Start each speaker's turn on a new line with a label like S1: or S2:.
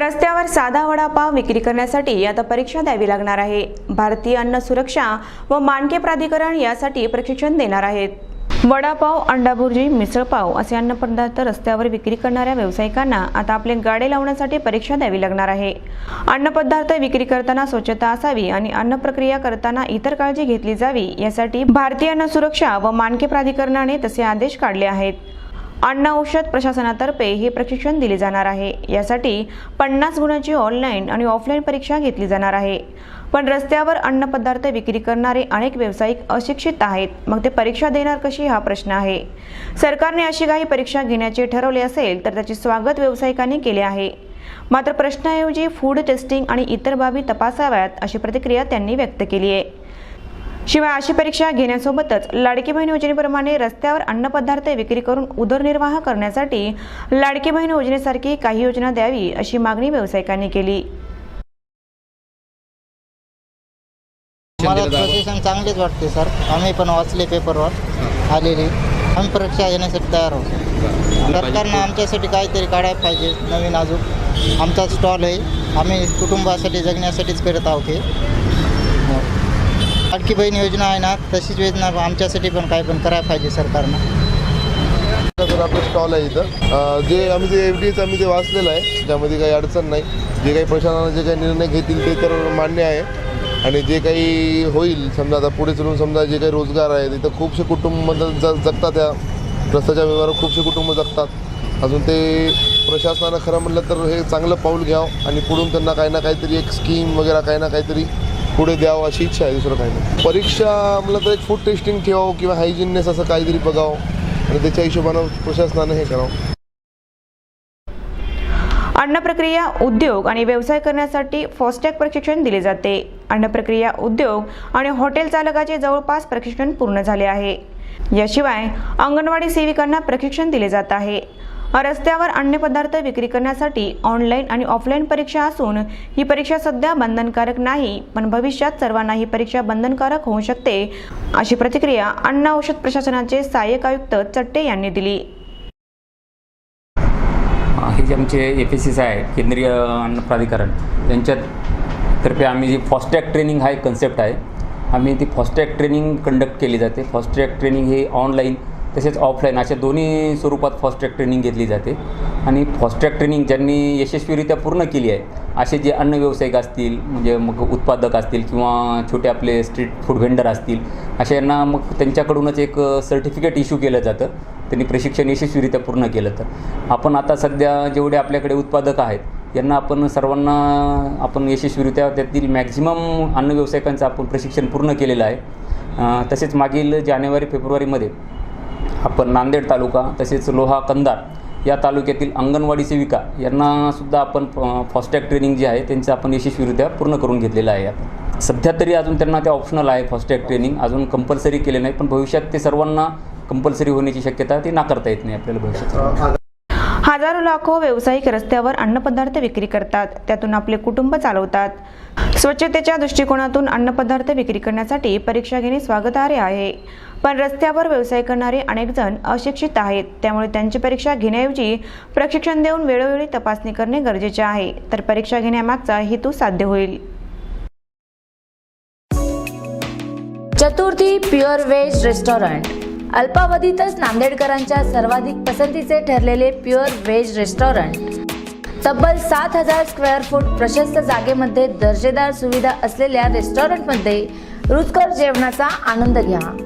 S1: रस्त्यावर साधा वडापाव विक्री करण्यासाठी आता परीक्षा द्यावी लागणार आहे. भारतीय अन्न सुरक्षा व मानके प्राधिकरण यासाठी प्रशिक्षण देणार आहेत. वडापाव अंडाभुर्जी मिसळपाव असे अन्नपदार्थ रस्त्यावर विक्री करणाऱ्या व्यावसायिकांना आता आपले गाडे लावण्यासाठी परीक्षा द्यावी लागणार आहे. अन्नपदार्थ विक्री करताना स्वच्छता असावी आणि अन्न प्रक्रिया करताना इतर काळजी घेतली जावी यासाठी भारतीय अन्न सुरक्षा व मानके प्राधिकरणाने तसे आदेश काढले आहेत. अन्न औषध प्रशासनातर्फे हे प्रशिक्षण दिले जाणार आहे. यासाठी पन्नास गुणांची ऑनलाईन आणि ऑफलाईन परीक्षा घेतली जाणार आहे. पण रस्त्यावर अन्नपदार्थ विक्री करणारे अनेक व्यावसायिक अशिक्षित आहेत. मग ते परीक्षा देणार कशी हा प्रश्न आहे? सरकारने अशी काही परीक्षा घेण्याचे ठरवले असेल तर त्याचे स्वागत व्यावसायिकांनी केले आहे. मात्र प्रश्नाऐवजी फूड टेस्टिंग आणि इतर बाबी तपासाव्यात अशी प्रतिक्रिया त्यांनी व्यक्त केली आहे. शिवाय अशी परीक्षा घेण्यासोबतच लाडकी बहीण योजनेप्रमाणे रस्त्यावर अन्नपदार्थ विक्री करून उदरनिर्वाह करण्यासाठी लाडकी बहीण योजनेसारखी काही योजना द्यावी अशी मागणी व्यावसायिकांनी केली.
S2: मला प्रशासन चांगलेच वाटते सर आम्ही पण वाचले पेपरवर आलेले. आम्ही परीक्षा घेण्यासाठी तयार आहोत. सरकारनं आमच्यासाठी काहीतरी काढायला पाहिजे नवीन अजून. आमचा स्टॉल आहे. आम्ही कुटुंबासाठी जगण्यासाठीच करत आहोत हो. लाडकी बहीण योजना आहे ना तशीच योजना आमच्यासाठी पण काय पण करायला पाहिजे सरकारनं.
S3: तर आपलं स्टॉल आहे इथं. जे आम्ही ते एफ डीचं आम्ही ते वाचलेलं आहे ज्यामध्ये काही अडचण नाही. जे काही प्रशासनाने जे काही निर्णय घेतील ते तर मान्य आहे. आणि जे काही होईल समजा आता पुढे चलून समजा जे काही रोजगार आहे तिथं खूपसे कुटुंब ज जगतात या रस्त्याच्या व्यवहारात खूपसे कुटुंब जगतात. अजून ते प्रशासनानं खरं म्हटलं तर हे चांगलं पाऊल घ्यावं आणि पुढून त्यांना काही ना काहीतरी एक स्कीम वगैरे काही ना काहीतरी पुढे द्यावं अशी इच्छा आहे दुसरं काही नाही. परीक्षा म्हटलं तर एक फूड टेस्टिंग ठेवावं किंवा हायजीननेस असं काहीतरी बघावं. आणि त्याच्या हिशोबानं प्रशासनानं हे करावं.
S1: अन्न प्रक्रिया उद्योग आणि व्यवसाय करण्यासाठी फास्टॅग प्रशिक्षण दिले जाते. अन्न प्रक्रिया उद्योग आणि हॉटेल चालकाचे जवळपास प्रशिक्षण पूर्ण झाले आहे. याशिवाय अंगणवाडी सेविकांना प्रशिक्षण दिले जात आहे. रस्त्यावर अन्नपदार्थ विक्री करण्यासाठी ऑनलाईन आणि ऑफलाईन परीक्षा असून ही परीक्षा सध्या बंधनकारक नाही पण भविष्यात सर्वांना ही परीक्षा बंधनकारक होऊ शकते अशी प्रतिक्रिया अन्न औषध प्रशासनाचे सहाय्यक आयुक्त चट्टे यांनी दिली.
S4: हे जे आमचे एफ एस सी आहे केंद्रीय अन्न प्राधिकरण त्यांच्यातर्फे आम्ही जी फॉस्टॅग ट्रेनिंग हा एक कन्सेप्ट आहे. आम्ही ती फॉस्टॅग ट्रेनिंग कंडक्ट केली जाते. फॉस्टॅग ट्रेनिंग हे ऑनलाईन तसेच ऑफलाईन अशा दोन्ही स्वरूपात फॉस्टॅग ट्रेनिंग घेतली जाते. आणि फॉस्टॅग ट्रेनिंग ज्यांनी यशस्वीरित्या पूर्ण केली आहे असे जे अन्न व्यावसायिक असतील म्हणजे मग उत्पादक असतील किंवा छोटे आपले स्ट्रीट फूड व्हेंडर असतील अशा यांना मग त्यांच्याकडूनच एक सर्टिफिकेट इश्यू केलं जातं. त्यांनी प्रशिक्षण यशस्वीरित्या पूर्ण केलं तर. आपण आता सध्या जेवढे आपल्याकडे उत्पादक आहेत यांना आपण सर्वांना आपण यशस्वीरित्या त्यातील मॅक्झिमम अन्न व्यावसायिकांचं आपण प्रशिक्षण पूर्ण केलेलं आहे. तसेच मागील जानेवारी फेब्रुवारीमध्ये आपण नांदेड तालुका तसेच लोहा कंदार या तालुक्यातील अंगणवाडी सेविका यांना सुद्धा आपण फॉस्टॅग ट्रेनिंग जे आहे त्यांचं आपण यशस्वीरित्या पूर्ण करून घेतलेलं आहे. आता सध्या तरी अजून त्यांना ते ऑप्शनल आहे फास्टॅग ट्रेनिंग अजून कंपल्सरी केले नाही पण भविष्यात ते सर्वांना कंपल्सरी होण्याची शक्यता ती नाकारता येत नाही आपल्याला भविष्यात.
S1: हजारो लाखो व्यावसायिक रस्त्यावर अन्नपदार्थ विक्री करतात. त्यातून आपले कुटुंब चालवतात. स्वच्छतेच्या दृष्टिकोनातून अन्नपदार्थ विक्री करण्यासाठी परीक्षा घेणे स्वागतार्ह आहे. पण रस्त्यावर व्यवसाय करणारे अनेक जण अशिक्षित आहेत. त्यामुळे त्यांची परीक्षा घेण्याऐवजी प्रशिक्षण देऊन वेळोवेळी तपासणी करणे गरजेचे आहे. तर परीक्षा घेण्यामागचा हेतू साध्य होईल.
S5: Chaturthi pure veg restaurant. अल्पावधीतच नांदेडकरांच्या सर्वाधिक पसंतीचे ठरलेले प्युअर व्हेज रेस्टॉरंट. तब्बल सात हजार स्क्वेअर फूट प्रशस्त जागेमध्ये दर्जेदार सुविधा असलेल्या रेस्टॉरंटमध्ये रुचकर जेवणाचा आनंद घ्या.